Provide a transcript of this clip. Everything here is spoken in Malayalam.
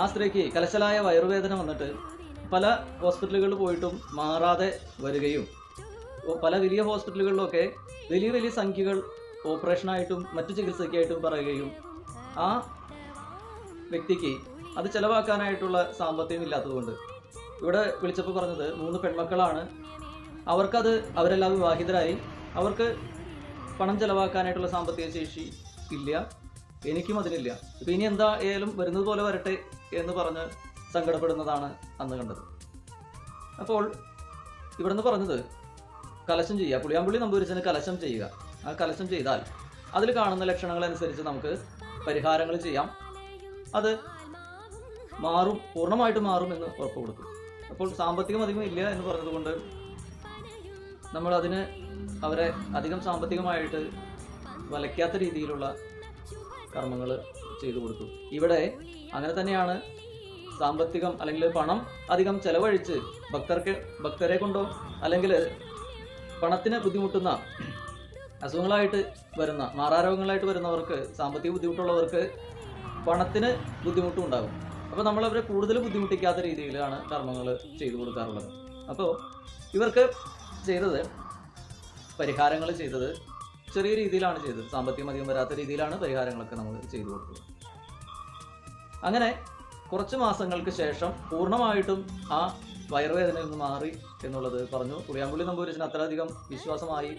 ആ സ്ത്രീക്ക് കലശലായ വയറുവേദന വന്നിട്ട് പല ഹോസ്പിറ്റലുകളിൽ പോയിട്ടും മാറാതെ വരികയും പല വലിയ ഹോസ്പിറ്റലുകളിലൊക്കെ വലിയ വലിയ സംഖ്യകൾ ഓപ്പറേഷനായിട്ടും മറ്റു ചികിത്സയ്ക്കായിട്ടും പറയുകയും ആ വ്യക്തിക്ക് അത് ചെലവാക്കാനായിട്ടുള്ള സാമ്പത്തികം ഇല്ലാത്തതുകൊണ്ട്. ഇവിടെ വിളിച്ചപ്പോൾ പറഞ്ഞത് മൂന്ന് പെൺമക്കളാണ്. അവർക്കത് അവരെല്ലാം വിവാഹിതരായി. അവർക്ക് പണം ചെലവാക്കാനായിട്ടുള്ള സാമ്പത്തിക ശേഷി ഇല്ല. എനിക്കും അതിനില്ല ഇപ്പൊ ഇനി എന്തായാലും വരുന്നത് പോലെ വരട്ടെ എന്ന് പറഞ്ഞ് സങ്കടപ്പെടുന്നതാണ് അന്ന് കണ്ടത്. അപ്പോൾ ഇവിടുന്ന് പറഞ്ഞത് കലശം ചെയ്യുക. പുളിയാമ്പുള്ളി നമ്പൂരിച്ചന് കലശം ചെയ്യുക. ആ കലശം ചെയ്താൽ അതിൽ കാണുന്ന ലക്ഷണങ്ങൾ അനുസരിച്ച് നമുക്ക് പരിഹാരങ്ങൾ ചെയ്യാം. അത് മാറും പൂർണമായിട്ട് മാറും എന്ന് ഉറപ്പ് കൊടുക്കും. അപ്പോൾ സാമ്പത്തികം അധികം ഇല്ല എന്ന് പറഞ്ഞതുകൊണ്ട് നമ്മൾ അതിന് അവരെ അധികം സാമ്പത്തികമായിട്ട് വലയ്ക്കാത്ത രീതിയിലുള്ള കർമ്മങ്ങൾ ചെയ്തു കൊടുത്തു. ഇവിടെ അങ്ങനെ തന്നെയാണ് സാമ്പത്തികം അല്ലെങ്കിൽ പണം അധികം ചെലവഴിച്ച് ഭക്തർക്ക് ഭക്തരെ കൊണ്ടോ അല്ലെങ്കിൽ പണത്തിന് ബുദ്ധിമുട്ടുന്ന അസുഖങ്ങളായിട്ട് വരുന്ന മാറാരോഗങ്ങളായിട്ട് വരുന്നവർക്ക് സാമ്പത്തിക ബുദ്ധിമുട്ടുള്ളവർക്ക് പണത്തിന് ബുദ്ധിമുട്ടും ഉണ്ടാകും. അപ്പോൾ നമ്മളവരെ കൂടുതൽ ബുദ്ധിമുട്ടിക്കാത്ത രീതിയിലാണ് കർമ്മങ്ങൾ ചെയ്തു കൊടുക്കാറുള്ളത്. അപ്പോൾ ഇവർക്ക് ചെയ്തത് പരിഹാരങ്ങൾ ചെയ്തത് ചെറിയ രീതിയിലാണ് ചെയ്തത്. സാമ്പത്തികം അധികം വരാത്ത രീതിയിലാണ് പരിഹാരങ്ങളൊക്കെ നമ്മൾ ചെയ്തു കൊടുത്തത്. അങ്ങനെ കുറച്ച് മാസങ്ങൾക്ക് ശേഷം പൂർണമായിട്ടും ആ വയറുവേദനയിൽ നിന്ന് മാറി എന്നുള്ളത് പറഞ്ഞു. പുളിയാമ്പുള്ളി നമ്പൂരിച്ചിന് അത്രയധികം വിശ്വാസമായി